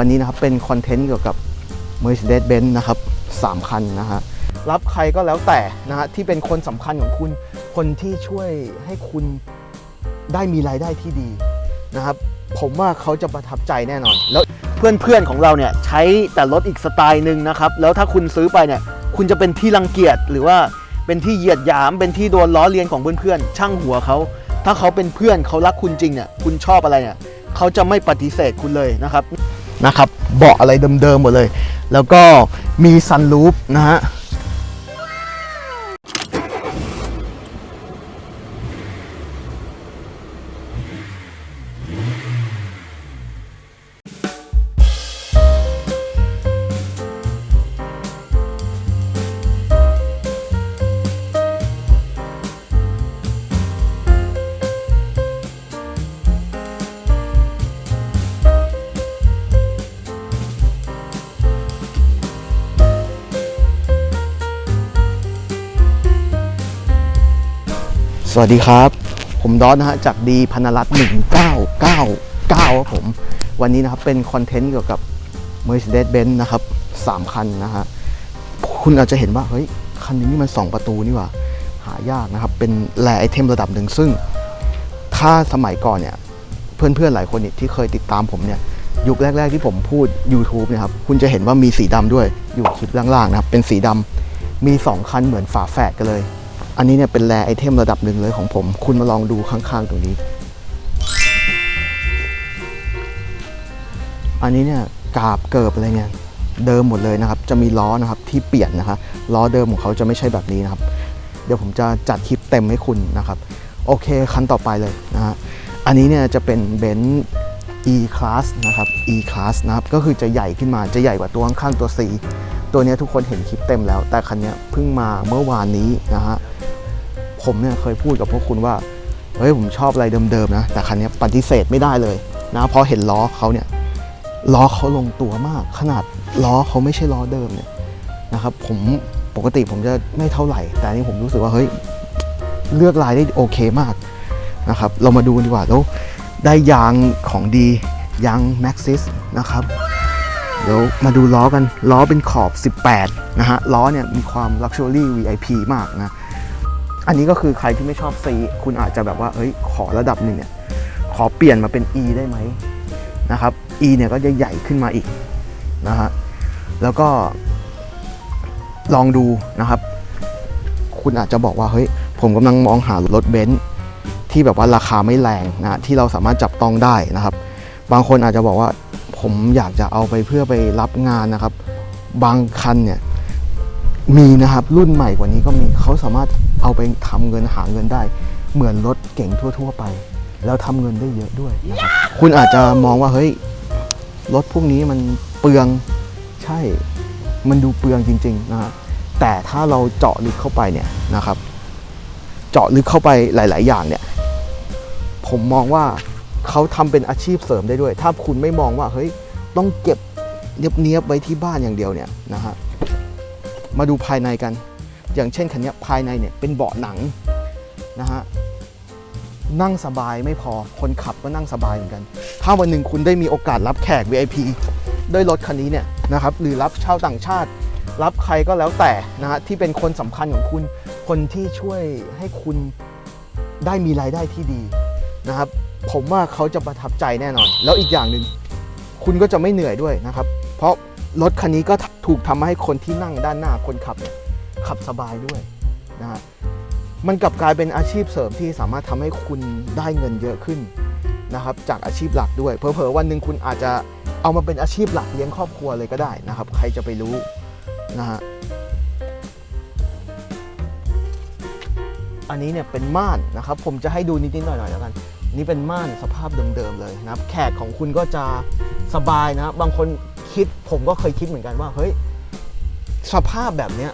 วันนี้นะครับเป็นคอนเทนต์เกี่ยวกับ Mercedes-Benz นะครับสามคันนะฮะรับใครก็แล้วแต่นะฮะที่เป็นคนสำคัญของคุณ คนที่ช่วยให้คุณได้มีรายได้ที่ดีนะครับผมว่าเขาจะประทับใจแน่นอน แล้วเพื่อนๆของเราเนี่ยใช้แต่รถอีกสไตล์หนึ่งนะครับ แล้วถ้าคุณซื้อไปเนี่ยคุณจะเป็นที่รังเกียจหรือว่าเป็นที่เหยียดหยามเป็นที่โดนล้อเลียนของเพื่อนๆช่างหัวเขา ถ้าเขาเป็นเพื่อนเขารักคุณจริงเนี่ยคุณชอบอะไรเนี่ยเขาจะไม่ปฏิเสธคุณเลยนะครับ นะครับ เบาะอะไรเดิมๆหมดเลย แล้วก็มีซันรูฟนะฮะ สวัสดีครับ ผมดอนนะฮะจากดีพนรัตน์1999ครับผม วันนี้นะครับเป็นคอนเทนต์เกี่ยวกับ Mercedes-Benz นะครับสามคันนะฮะ คุณอาจจะเห็นว่า เฮ้ย คันนี้นี่มัน 2 ประตูนี่หว่า หายากนะครับ เป็นแรไอเทมระดับหนึ่งซึ่ง ถ้าสมัยก่อนเนี่ย เพื่อนๆ หลายคนเนี่ยที่เคยติดตามผมเนี่ย ยุคแรก ๆ ที่ผมพูด YouTube นะครับ คุณจะเห็นว่ามีสีดำด้วยอยู่คลิปล่างๆนะครับเป็นสีดำมี 2 คันเหมือนฝาแฝดกันเลย อันนี้เนี่ยเป็นแรไอเทมระดับหนึ่งเลยของผม คุณมาลองดูข้างๆตรงนี้ อันนี้เนี่ยกาบเกิบอะไรเนี่ยเดิมหมดเลยนะครับ จะมีล้อนะครับที่เปลี่ยนนะคะล้อเดิมของเขาจะไม่ใช่แบบนี้นะครับ เดี๋ยวผมจะจัดคลิปเต็มให้คุณนะครับ โอเคคันต่อไปเลยนะฮะอันนี้เนี่ยจะเป็นเบนซ์ E Class นะครับ E Class นะครับ ก็คือจะใหญ่ขึ้นมาจะใหญ่กว่าตัวข้างๆตัว C ตัวนี้ทุกคนเห็นคลิปเต็มแล้ว แต่คันนี้เพิ่งมาเมื่อวานนี้นะฮะ ผมเนี่ยเคยพูดกับพวกคุณว่าเฮ้ยผมชอบอะไรเดิมๆนะ แต่คันนี้ปฏิเสธไม่ได้เลยนะเพราะเห็นล้อเขาเนี่ยล้อเขาลงตัวมาก ขนาดล้อเขาไม่ใช่ล้อเดิมเนี่ยนะครับผมปกติผมจะไม่เท่าไหร่ แต่อันนี้ผมรู้สึกว่าเฮ้ยเลือกลายได้โอเคมากนะครับเรามาดูกันดีกว่าแล้วได้ยางของดียาง Maxxis นะครับเดี๋ยวมาดูล้อกันล้อเป็นขอบ 18 นะฮะล้อเนี่ยมีความ Luxury VIP มากนะ อันนี้ก็คือใครที่ไม่ชอบ C คุณอาจจะแบบว่าเอ้ยขอระดับหนึ่งเนี่ยขอเปลี่ยนมาเป็น E ได้ไหมนะครับ E เนี่ยก็จะใหญ่ขึ้นมาอีกนะฮะแล้วก็ลองดูนะครับ คุณอาจจะบอกว่าเฮ้ยผมกำลังมองหารถเบนซ์ที่แบบว่าราคาไม่แรงนะที่เราสามารถจับต้องได้นะครับ บางคนอาจจะบอกว่าผมอยากจะเอาไปเพื่อไปรับงานนะครับ บางคันเนี่ยมีนะครับรุ่นใหม่กว่านี้ก็มีเขาสามารถ เอาไปทำเงินหาเงินได้ เหมือนรถเก่งทั่ว ๆ ไป แล้วทำเงินได้เยอะด้วยนะครับคุณอาจจะมองว่าเฮ้ยรถพวกนี้มันเปลืองใช่มันดูเปลืองจริงๆนะแต่ถ้าเราเจาะลึกเข้าไปเนี่ยนะครับ เจาะลึกเข้าไปหลาย ๆ อย่างเนี่ย ผมมองว่าเขาทำเป็นอาชีพเสริมได้ด้วย ถ้าคุณไม่มองว่าเฮ้ยต้องเก็บเนียบๆไว้ที่บ้านอย่างเดียวเนี่ยนะฮะมาดูภายในกัน อย่างเช่นคันนี้ภายในเนี่ยเป็นเบาะหนังนะฮะนั่งสบายไม่พอคนขับก็นั่งสบายเหมือนกัน ถ้าวันหนึ่งคุณได้มีโอกาสรับแขก VIP ด้วยรถคันนี้เนี่ยนะครับหรือรับชาวต่างชาติ รับใครก็แล้วแต่นะฮะที่เป็นคนสำคัญของคุณ คนที่ช่วยให้คุณได้มีรายได้ที่ดีนะครับผมว่าเขาจะประทับใจแน่นอน แล้วอีกอย่างหนึ่งคุณก็จะไม่เหนื่อยด้วยนะครับ เพราะรถคันนี้ก็ถูกทำให้คนที่นั่งด้านหน้าคนขับเนี่ย ขับสบายด้วยนะฮะมันกลับกลายเป็นอาชีพเสริมที่สามารถทำให้คุณได้เงินเยอะขึ้นนะครับจากอาชีพหลักด้วยเผลอๆวันหนึ่งคุณอาจจะเอามาเป็นอาชีพหลักเลี้ยงครอบครัวเลยก็ได้นะครับ ใครจะไปรู้นะฮะอันนี้เนี่ยเป็นม่านนะครับ ผมจะให้ดูนิดๆหน่อยๆแล้วกัน นี่เป็นม่านสภาพเดิมๆเลยนะครับ แขกของคุณก็จะสบายนะบางคนคิดผมก็เคยคิดเหมือนกันว่าเฮ้ยสภาพแบบเนี้ย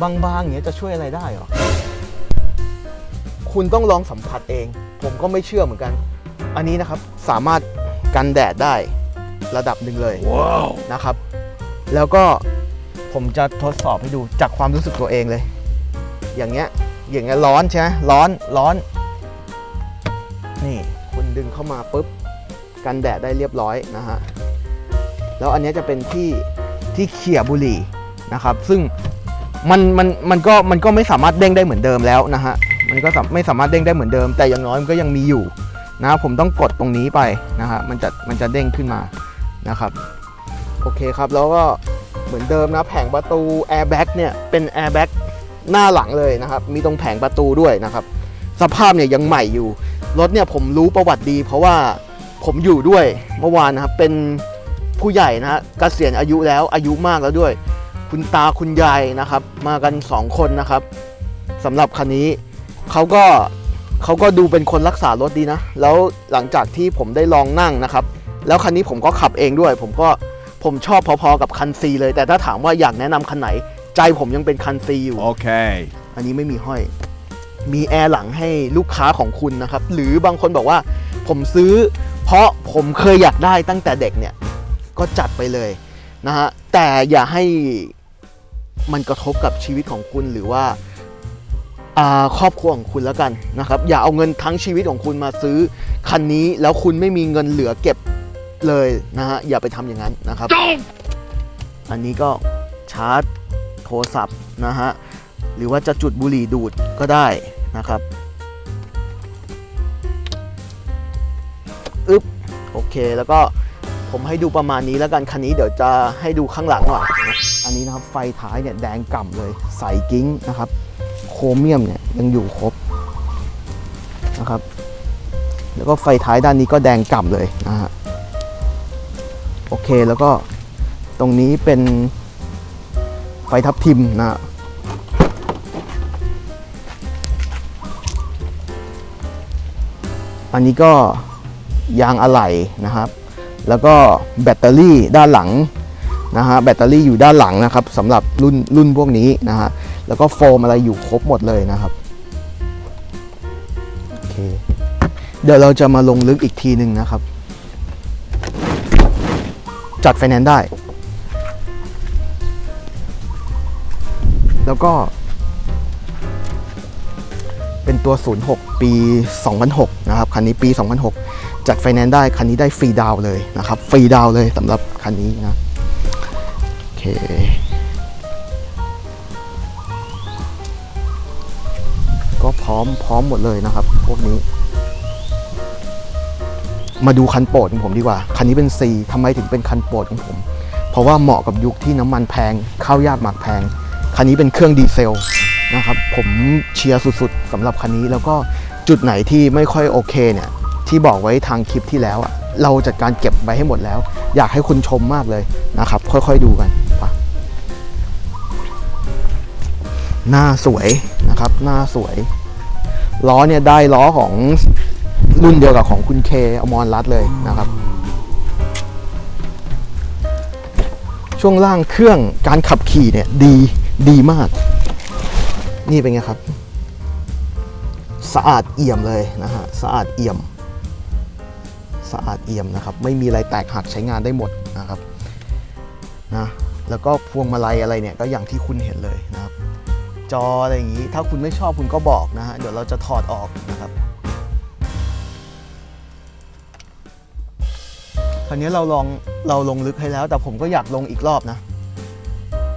บางๆอย่างเนี้ยจะช่วยอะไรได้เหรอ คุณต้องลองสัมผัสเอง ผมก็ไม่เชื่อเหมือนกัน อันนี้นะครับสามารถกันแดดได้ระดับหนึ่งเลย Wow. นะครับ แล้วก็ผมจะทดสอบให้ดูจากความรู้สึกตัวเองเลย อย่างเงี้ย อย่างเงี้ยร้อนใช่ไหมร้อน ร้อน นี่คุณดึงเข้ามาปุ๊บ กันแดดได้เรียบร้อยนะฮะ แล้วอันเนี้ยจะเป็นที่ที่เขี่ยบุหรี่นะครับ ซึ่ง มันมันมันก็มันก็ไม่สามารถเด้งได้เหมือนเดิมแล้วนะฮะมันก็ไม่สามารถเด้งได้เหมือนเดิม แต่อย่างน้อยมันก็ยังมีอยู่นะผมต้องกดตรงนี้ไปนะฮะมันจะมันจะเด้งขึ้นมานะครับโอเคครับแล้วก็เหมือนเดิมนะแผงประตูแอร์แบ็กเนี่ยเป็นแอร์แบ็กหน้าหลังเลยนะครับ มีตรงแผงประตูด้วยนะครับ สภาพเนี่ยยังใหม่อยู่ รถเนี่ยผมรู้ประวัติดี เพราะว่าผมอยู่ด้วยเมื่อวานนะครับเป็นผู้ใหญ่นะฮะเกษียณอายุแล้วอายุมากแล้วด้วย คุณตาคุณยายนะครับ มากัน 2 คนนะครับสำหรับคันนี้เขาก็เขาก็ดูเป็นคนรักษารถดีนะ แล้วหลังจากที่ผมได้ลองนั่งนะครับ แล้วคันนี้ผมก็ขับเองด้วย ผมก็ผมชอบพอๆกับคันซีเลย แต่ถ้าถามว่าอยากแนะนำคันไหน ใจผมยังเป็นคันซีอยู่ Okay. อันนี้ไม่มีห้อย มีแอร์หลังให้ลูกค้าของคุณนะครับ หรือบางคนบอกว่าผมซื้อ เพราะผมเคยอยากได้ตั้งแต่เด็กเนี่ย ก็จัดไปเลยนะฮะ แต่อย่าให้ มันกระทบกับชีวิตของคุณหรือว่าอ่าครอบครัวของคุณแล้วกันนะครับ อย่าเอาเงินทั้งชีวิตของคุณมาซื้อคันนี้แล้วคุณไม่มีเงินเหลือเก็บเลยนะฮะอย่าไปทำอย่างนั้นนะครับ อันนี้ก็ชาร์จโทรศัพท์นะฮะหรือว่าจะจุดบุหรี่ดูดก็ได้นะครับอึ๊บโอเคแล้วก็ ผมให้ดูประมาณนี้แล้วกันคันนี้เดี๋ยวจะให้ดูข้างหลังหน่อยนะอันนี้นะครับไฟท้ายเนี่ยแดงก่ำเลยใสกิ้งนะครับ โครเมียมเนี่ยยังอยู่ครบนะครับ แล้วก็ไฟท้ายด้านนี้ก็แดงก่ำเลยนะฮะโอเคแล้วก็ตรงนี้เป็นไฟทับทิมนะฮะอันนี้ก็ยางอะไหล่นะครับ แล้วก็แบตเตอรี่ด้านหลังนะฮะแบตเตอรี่อยู่ด้านหลังนะครับสำหรับรุ่นรุ่นพวกนี้นะฮะแล้วก็โฟมอะไรอยู่ครบหมดเลยนะครับโอเคเดี๋ยวเราจะมาลงลึกอีกทีหนึ่งนะครับ จัดไฟแนนซ์ได้ แล้วก็ เป็นตัว 06 ปี 2006 นะครับ คันนี้ปี 2006 จัดไฟแนนซ์ได้คันนี้ได้ฟรีดาวเลยนะครับฟรีดาวเลยสำหรับคันนี้นะโอเคก็พร้อมพร้อมหมดเลยนะครับ พวกนี้ มาดูคันโปรดของผมดีกว่า คันนี้เป็น C ทำไมถึงเป็นคันโปรดของผม เพราะว่าเหมาะกับยุคที่น้ำมันแพงข้าวยากหมากแพง คันนี้เป็นเครื่องดีเซลนะครับ ผมเชียร์สุดๆสำหรับคันนี้แล้วก็จุดไหนที่ไม่ค่อยโอเคเนี่ย ที่บอกไว้ทางคลิปที่แล้วอะเราจัดการเก็บไว้ให้หมดแล้ว อยากให้คุณชมมากเลยนะครับ ค่อยๆดูกันไปหน้าสวยนะครับ หน้าสวย ล้อเนี่ยได้ล้อของรุ่นเดียวกับของคุณเคอมรรัตเลยนะครับ ช่วงล่างเครื่องการขับขี่เนี่ยดีดีมาก นี่เป็นไงครับ สะอาดเอี่ยมเลยนะฮะสะอาดเอี่ยม สะอาดเอี่ยมนะครับ ไม่มีอะไรแตกหักใช้งานได้หมดนะครับนะแล้วก็พวงมาลัยอะไรเนี่ยก็อย่างที่คุณเห็นเลยนะครับ จออะไรอย่างนี้ถ้าคุณไม่ชอบคุณก็บอกนะฮะเดี๋ยวเราจะถอดออกนะครับคราวนี้เราลองเราลงลึกให้แล้ว แต่ผมก็อยากลงอีกรอบนะ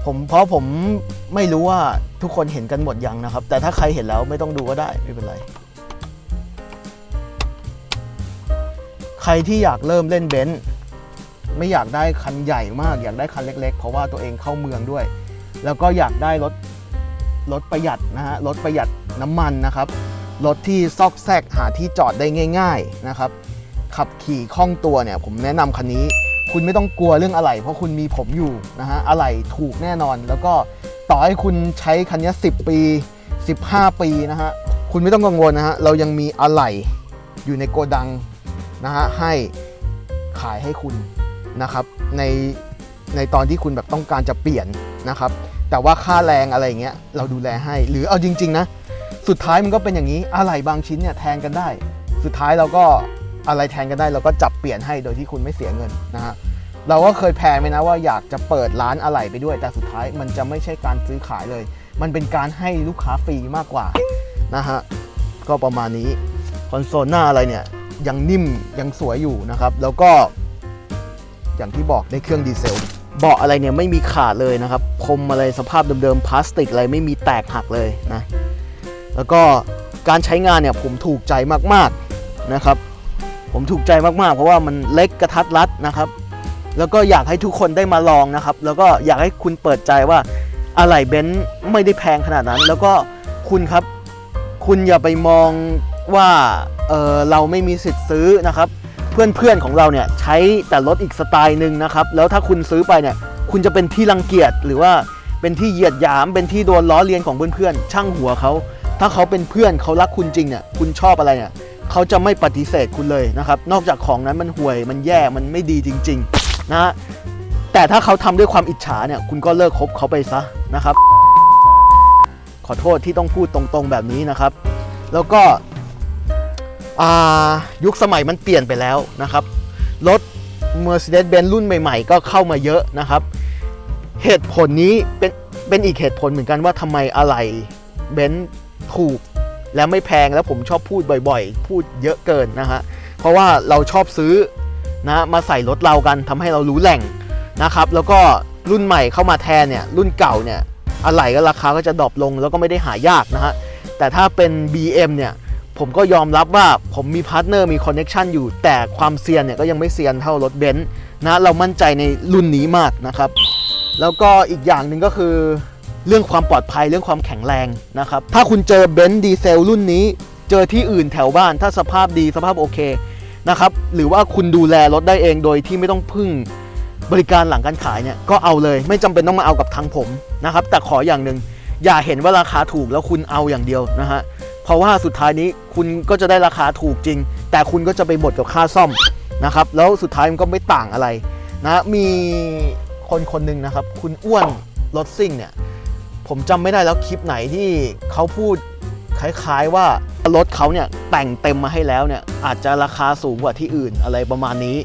ผมเพราะผมไม่รู้ว่าทุกคนเห็นกันหมดยังนะครับ แต่ถ้าใครเห็นแล้วไม่ต้องดูก็ได้ไม่เป็นไร ใครที่อยากเริ่มเล่นเบนซ์ไม่อยากได้คันใหญ่มาก อยากได้คันเล็ก ๆ เพราะว่าตัวเองเข้าเมืองด้วย แล้วก็อยากได้รถรถประหยัดนะฮะรถประหยัดน้ำมันนะครับรถที่ซอกแซกหาที่จอดได้ง่าย ๆนะครับ ขับขี่คล่องตัวเนี่ย ผมแนะนำคันนี้ คุณไม่ต้องกลัวเรื่องอะไหล่เพราะคุณมีผมอยู่นะฮะอะไหล่ถูกแน่นอน แล้วก็ต่อให้คุณใช้คันนี้ 10 ปี 15 ปีนะฮะคุณไม่ต้องกังวลนะฮะเรายังมีอะไหล่อยู่ในโกดัง นะฮะให้ขายให้คุณนะครับในในตอนที่คุณแบบต้องการจะเปลี่ยนนะครับ แต่ว่าค่าแรงอะไรเงี้ยเราดูแลให้ หรือเอาจริง ๆ นะ สุดท้ายมันก็เป็นอย่างนี้อะไหล่บางชิ้นเนี่ยแทนกันได้ สุดท้ายเราก็อะไรแทนกันได้เราก็จับเปลี่ยนให้โดยที่คุณไม่เสียเงินนะฮะเราก็เคยแพลนไปนะว่าอยากจะเปิดร้านอะไหล่ไปด้วย แต่สุดท้ายมันจะไม่ใช่การซื้อขายเลย มันเป็นการให้ลูกค้าฟรีมากกว่านะฮะก็ประมาณนี้คอนโซลหน้าอะไรเนี่ย ยังนิ่มยังสวยอยู่นะครับ แล้วก็ อย่างที่บอกได้เครื่องดีเซล เบาะอะไรเนี่ยไม่มีขาดเลยนะครับพรมอะไรสภาพเดิมๆพลาสติกอะไรไม่มีแตกหักเลยนะ แล้วก็การใช้งานเนี่ยผมถูกใจมากๆนะครับ ผมถูกใจมากๆ เพราะว่ามันเล็กกระทัดรัดนะครับ แล้วก็อยากให้ทุกคนได้มาลองนะครับ แล้วก็อยากให้คุณเปิดใจว่าอะไหล่เบนซ์ไม่ได้แพงขนาดนั้น แล้วก็คุณครับ คุณอย่าไปมอง ว่าเออเราไม่มีสิทธิ์ซื้อนะครับ เพื่อนๆของเราเนี่ยใช้แต่รถอีกสไตล์หนึ่งนะครับ แล้วถ้าคุณซื้อไปเนี่ยคุณจะเป็นที่รังเกียจหรือว่าเป็นที่เหยียดหยาม เป็นที่โดนล้อเลียนของเพื่อนๆช่างหัวเขาถ้าเขาเป็นเพื่อนเขารักคุณจริงเนี่ยคุณชอบอะไรเนี่ยเขาจะไม่ปฏิเสธคุณเลยนะครับ นอกจากของนั้นมันห่วยมันแย่มันไม่ดีจริง ๆ นะฮะแต่ถ้าเขาทำด้วยความอิจฉาเนี่ยคุณก็เลิกคบเขาไปซะนะครับ ขอโทษที่ต้องพูดตรงๆแบบนี้นะครับ แล้วก็ ยุคสมัยมันเปลี่ยนไปแล้วนะครับ รถ Mercedes-Benz รุ่นใหม่ๆ ก็เข้ามาเยอะนะครับ เหตุผลนี้เป็นเป็นอีกเหตุผลเหมือนกันว่าทำไมอะไรเบนซ์ถูกและไม่แพงแล้วผมชอบพูดบ่อยๆ พูดเยอะเกินนะฮะ เพราะว่าเราชอบซื้อนะมาใส่รถเรากันทำให้เรารู้แหล่งนะครับ แล้วก็รุ่นใหม่เข้ามาแทนเนี่ยรุ่นเก่าเนี่ยอะไหล่ก็ราคาก็จะดรอปลงแล้วก็ไม่ได้หายากนะฮะ แต่ถ้าเป็น BM เนี่ย ผมก็ยอมรับว่าผมมีพาร์ทเนอร์มีคอนเน็ชันอยู่ แต่ความเซียนเนี่ยก็ยังไม่เซียนเท่ารถเบนซ์นะเรามั่นใจในรุ่นนี้มากนะครับ แล้วก็อีกอย่างหนึ่งก็คือ เรื่องความปลอดภัยเรื่องความแข็งแรงนะครับ ถ้าคุณเจอเบนซ์ดีเซลรุ่นนี้ เจอที่อื่นแถวบ้าน ถ้าสภาพดีสภาพโอเคนะครับหรือว่าคุณดูแลรถได้เองโดยที่ไม่ต้องพึ่งบริการหลังการขายเนี่ยก็เอาเลยไม่จำเป็นต้องมาเอากับทางผมนะครับแต่ขออย่างหนึ่งอย่าเห็นว่าราคาถูกแล้วคุณเอาอย่างเดียวนะฮะ เพราะว่าสุดท้ายนี้คุณก็จะได้ราคาถูกจริง แต่คุณก็จะไปหมดกับค่าซ่อมนะครับแล้วสุดท้ายมันก็ไม่ต่างอะไรนะมีคนคนหนึ่งนะครับ คุณอ้วนรถซิ่งเนี่ยผมจำไม่ได้แล้วคลิปไหนที่เขาพูดคล้ายๆว่ารถเขาเนี่ยแต่งเต็มมาให้แล้วเนี่ยอาจจะราคาสูงกว่าที่อื่นอะไรประมาณนี้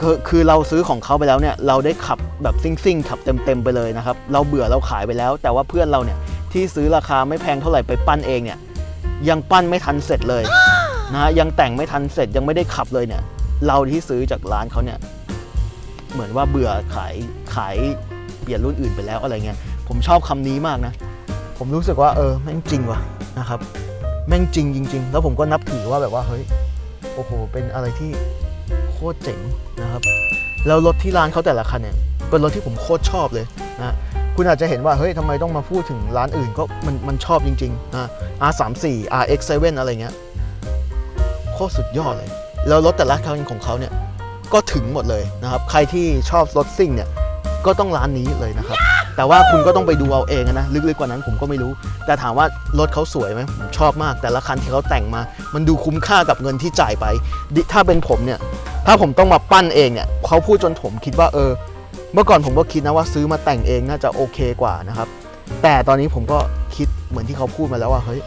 คือคือเราซื้อของเขาไปแล้วเนี่ยเราได้ขับแบบซิ่งๆขับเต็มๆไปเลยนะครับ เราเบื่อเราขายไปแล้ว แต่ว่าเพื่อนเราเนี่ยที่ซื้อราคาไม่แพงเท่าไหร่ไปปั้นเองเนี่ย ยังปั้นไม่ทันเสร็จเลยนะฮะยังแต่งไม่ทันเสร็จยังไม่ได้ขับเลยเนี่ย เราที่ซื้อจากร้านเขาเนี่ย เหมือนว่าเบื่อขายขายเปลี่ยนรุ่นอื่นไปแล้วอะไรเงี้ยผมชอบคำนี้มากนะ ผมรู้สึกว่าเออแม่งจริงว่ะนะครับ แม่งจริงจริง ๆ แล้วผมก็นับถือว่าแบบว่าเฮ้ยโอ้โห เป็นอะไรที่โคตรเจ๋งนะครับ แล้วรถที่ร้านเขาแต่ละคันเนี่ยเป็นรถที่ผมโคตรชอบเลยนะ คุณอาจจะเห็นว่าเฮ้ยทำไมต้องมาพูดถึงร้านอื่นก็มันมันชอบจริงๆนะ R34 RX7 อะไรเงี้ยโคตรสุดยอดเลย แล้วรถแต่ละคันของเขาเนี่ยก็ถึงหมดเลยนะครับ ใครที่ชอบรถซิ่งเนี่ยก็ต้องร้านนี้เลยนะครับ แต่ว่าคุณก็ต้องไปดูเอาเองนะ ลึกๆกว่านั้นผมก็ไม่รู้ แต่ถามว่ารถเขาสวยไหมผมชอบมาก แต่ละคันที่เขาแต่งมา มันดูคุ้มค่ากับเงินที่จ่ายไป ถ้าเป็นผมเนี่ย ถ้าผมต้องมาปั้นเองเนี่ยเขาพูดจนผมคิดว่าเออ เมื่อก่อนผมก็คิดนะว่าซื้อมาแต่งเองน่าจะโอเคกว่านะครับ แต่ตอนนี้ผมก็คิดเหมือนที่เขาพูดมาแล้วว่าเฮ้ย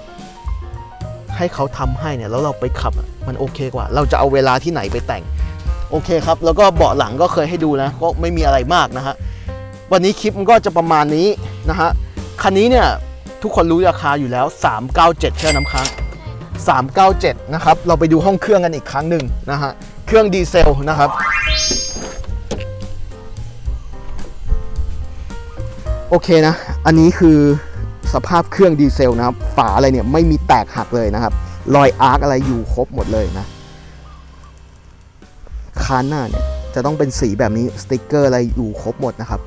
ให้เขาทำให้เนี่ยแล้วเราไปขับมันโอเคกว่า เราจะเอาเวลาที่ไหนไปแต่งโอเคครับ แล้วก็เบาะหลังก็เคยให้ดูนะ ก็ไม่มีอะไรมากนะฮะวันนี้คลิปมันก็จะประมาณนี้นะฮะคันนี้เนี่ยทุกคนรู้ราคาอยู่แล้ว 397 เชื่อน้ำค้าง 397 นะครับ เราไปดูห้องเครื่องกันอีกครั้งหนึ่งนะฮะ เครื่องดีเซลนะครับ โอเคนะ อันนี้คือสภาพเครื่องดีเซลนะครับ ฝาอะไรเนี่ยไม่มีแตกหักเลยนะครับ รอยอาร์คอะไรอยู่ครบหมดเลยนะ คานหน้าเนี่ยจะต้องเป็นสีแบบนี้สติกเกอร์อะไรอยู่ครบหมดนะครับ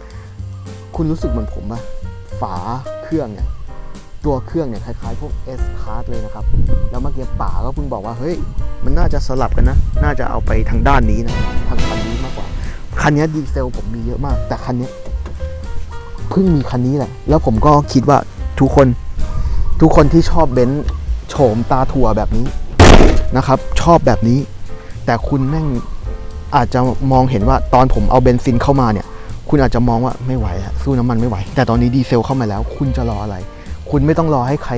คุณรู้สึกเหมือนผมปะฝาเครื่องเนี่ยตัวเครื่องเนี่ยคล้ายๆพวก S Card เลยนะครับ แล้วเมื่อกี้ป๋าก็เพิ่งบอกว่าเฮ้ย มันน่าจะสลับกันนะ น่าจะเอาไปทางด้านนี้นะ ทางคันนี้มากกว่า คันนี้ดีเซลผมมีเยอะมาก แต่คันนี้ เพิ่งมีคันนี้แหละ แล้วผมก็คิดว่าทุกคนทุกคนที่ชอบเบนซ์โฉมตาถั่วแบบนี้นะครับ ชอบแบบนี้ แต่คุณแม่งอาจจะมองเห็นว่าตอนผมเอาเบนซินเข้ามาเนี่ย คุณอาจจะมองว่าไม่ไหวอะสู้น้ำมันไม่ไหว แต่ตอนนี้ดีเซลเข้ามาแล้ว คุณจะรออะไร คุณไม่ต้องรอให้ใคร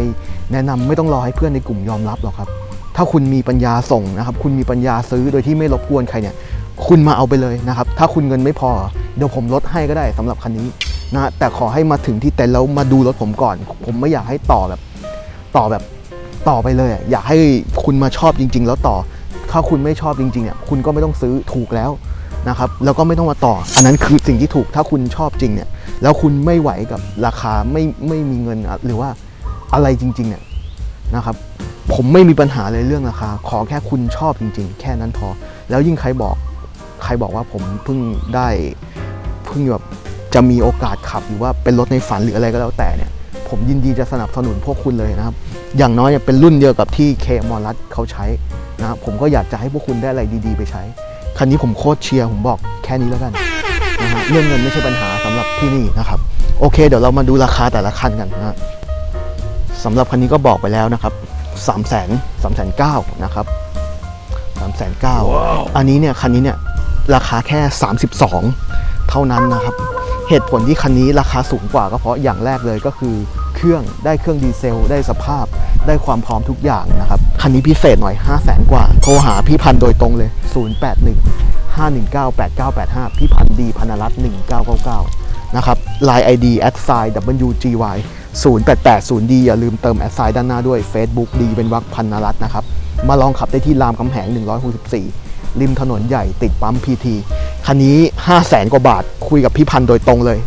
แนะนำไม่ต้องรอให้เพื่อนในกลุ่มยอมรับหรอกครับ ถ้าคุณมีปัญญาส่งนะครับ คุณมีปัญญาซื้อโดยที่ไม่รบกวนใครเนี่ย คุณมาเอาไปเลยนะครับ ถ้าคุณเงินไม่พอ เดี๋ยวผมลดให้ก็ได้สำหรับคันนี้ นะแต่ขอให้มาถึงที่เต็นท์แล้วมาดูรถผมก่อน ผมไม่อยากให้ต่อแบบ ต่อแบบต่อไปเลย อยากให้คุณมาชอบจริง ๆ แล้วต่อ ถ้าคุณไม่ชอบจริงๆอะคุณก็ไม่ต้องซื้อถูกแล้วนะครับแล้วก็ไม่ต้องมาต่อ อันนั้นคือสิ่งที่ถูกถ้าคุณชอบจริงเนี่ยแล้วคุณไม่ไหวกับราคาไม่ไม่มีเงินหรือว่าอะไรจริงๆเนี่ยนะครับผมไม่มีปัญหาเลยเรื่องราคา ขอแค่คุณชอบจริง ๆ แค่นั้นพอ แล้วยิ่งใครบอก ใครบอกว่าผมเพิ่งได้เพิ่งแบบ จะมีโอกาสขับหรือว่าเป็นรถในฝันหรืออะไรก็แล้วแต่เนี่ย ผมยินดีจะสนับสนุนพวกคุณเลยนะครับ อย่างน้อยเนี่ยเป็นรุ่นเดียวกับที่เคมอรัตเขาใช้นะครับผมก็อยากจะให้พวกคุณได้อะไรดีๆ ไปใช้ คันนี้ผมโคตรเชียร์ผมบอกแค่นี้แล้วกันนะฮะเรื่องเงินไม่ใช่ปัญหาสำหรับที่นี่นะครับ โอเค เดี๋ยวเรามาดูราคาแต่ละคันกันนะฮะสำหรับคันนี้ก็บอกไปแล้วนะครับ3 0 0 0 0 0 3 0 0 0 0นะครับ3 0 0 0 0 อันนี้เนี่ยคันนี้เนี่ยราคาแค่ 32 เท่านั้นนะครับ เหตุผลที่คันนี้ราคาสูงกว่าก็เพราะอย่างแรกเลยก็คือ เครื่องได้เครื่องดีเซล ได้สภาพ ได้ความพร้อมทุกอย่างนะครับ คันนี้พิเศษหน่อย 5 0 0แสนกว่า โทรหาพี่พันโดยตรงเลย 081 519 8985 พี่พันดีพันรัตน์1999 นะครับ Line ID at sign WGY 0880D อย่าลืมเติม at sign ด้านหน้าด้วย Facebook ดีเป็นวักพันนรัตน์นะครับ มาลองขับได้ที่รามคำแหง 164 ริมถนนใหญ่ติดปั๊ม PT คันนี้ 5 0 0แสนกว่าบาท คุยกับพี่พันธ์โดยตรงเลย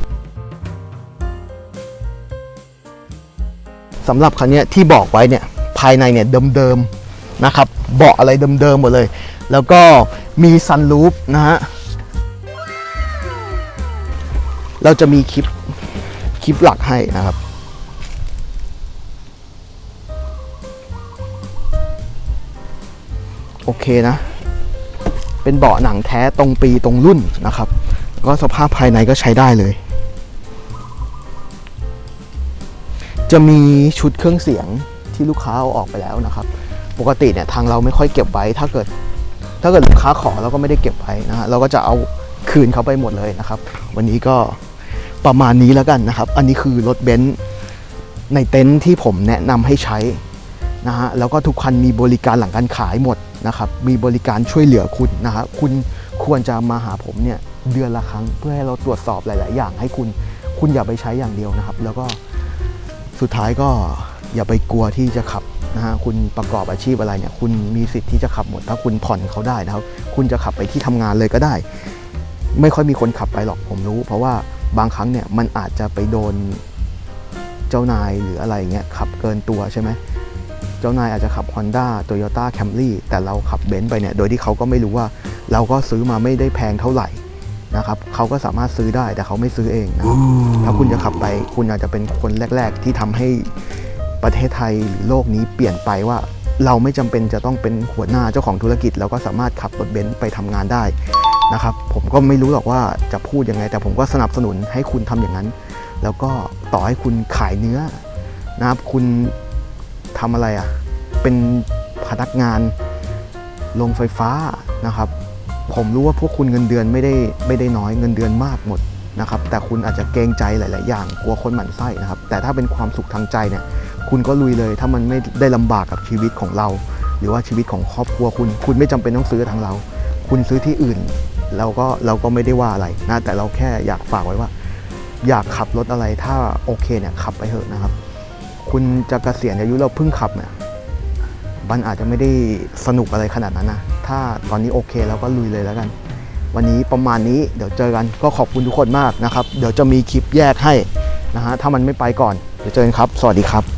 สำหรับคันเนี้ยที่บอกไว้เนี่ยภายในเนี่ยเดิมๆนะครับเบาะอะไรเดิมๆหมดเลย แล้วก็มีซันรูฟนะฮะเราจะมีคลิปคลิปหลักให้นะครับโอเคนะ เป็นเบาะหนังแท้ตรงปีตรงรุ่นนะครับ ก็สภาพภายในก็ใช้ได้เลย จะมีชุดเครื่องเสียงที่ลูกค้าเอาออกไปแล้วนะครับ ปกติเนี่ยทางเราไม่ค่อยเก็บไว้ ถ้าเกิด ถ้าเกิดลูกค้าขอเราก็ไม่ได้เก็บไว้นะฮะเราก็จะเอาคืนเขาไปหมดเลยนะครับ วันนี้ก็ประมาณนี้แล้วกันนะครับ อันนี้คือรถเบนซ์ในเต็นท์ที่ผมแนะนำให้ใช้นะฮะแล้วก็ทุกคันมีบริการหลังการขายหมดนะครับ มีบริการช่วยเหลือคุณนะฮะคุณควรจะมาหาผมเนี่ย เดือนละครั้ง เพื่อให้เราตรวจสอบหลาย ๆ อย่างให้คุณคุณอย่าไปใช้อย่างเดียวนะครับ แล้วก็สุดท้ายก็อย่าไปกลัวที่จะขับนะฮะคุณประกอบอาชีพอะไรเนี่ย คุณมีสิทธิ์ที่จะขับหมด ถ้าคุณผ่อนเขาได้นะครับ คุณจะขับไปที่ทำงานเลยก็ได้ ไม่ค่อยมีคนขับไปหรอกผมรู้ เพราะว่าบางครั้งเนี่ยมันอาจจะไปโดนเจ้านายหรืออะไรเงี้ยขับเกินตัวใช่ไหมเจ้านายอาจจะขับ Honda Toyota Camry แต่เราขับเบนซ์ไปเนี่ยโดยที่เขาก็ไม่รู้ว่าเราก็ซื้อมาไม่ได้แพงเท่าไหร่ นะครับเขาก็สามารถซื้อได้แต่เขาไม่ซื้อเองนะครับถ้าคุณจะขับไปคุณอาจจะเป็นคนแรก ๆ ที่ทำให้ประเทศไทยหรือโลกนี้เปลี่ยนไปว่าเราไม่จำเป็นจะต้องเป็นหัวหน้าเจ้าของธุรกิจ เราก็สามารถขับรถเบนซ์ไปทำงานได้นะครับผมก็ไม่รู้หรอกว่าจะพูดยังไง แต่ผมก็สนับสนุนให้คุณทำอย่างนั้น แล้วก็ต่อให้คุณขายเนื้อนะครับคุณทำอะไรอะ่ะเป็นพนักงานโรงไฟฟ้านะครับ ผมรู้ว่าพวกคุณเงินเดือนไม่ได้ไม่ได้น้อยเงินเดือนมากหมดนะครับแต่คุณอาจจะเกรงใจหลาย ๆ อย่างกลัวคนหมั่นไส้นะครับแต่ถ้าเป็นความสุขทางใจเนี่ยคุณก็ลุยเลย ถ้ามันไม่ได้ลำบากกับชีวิตของเรา หรือว่าชีวิตของครอบครัวคุณ คุณไม่จำเป็นต้องซื้อทางเรา คุณซื้อที่อื่นเราก็เราก็ไม่ได้ว่าอะไรนะแต่เราแค่อยากฝากไว้ว่า อยากขับรถอะไรถ้าโอเคเนี่ยขับไปเถอะนะครับ คุณจะเกษียณอายุเราเพิ่งขับเนี่ยมันอาจจะไม่ได้สนุกอะไรขนาดนั้นนะ ถ้าตอนนี้โอเคแล้วก็ลุยเลยแล้วกัน วันนี้ประมาณนี้เดี๋ยวเจอกันก็ขอบคุณทุกคนมากนะครับ เดี๋ยวจะมีคลิปแยกให้นะฮะถ้ามันไม่ไปก่อนเดี๋ยวเจอกันครับ สวัสดีครับ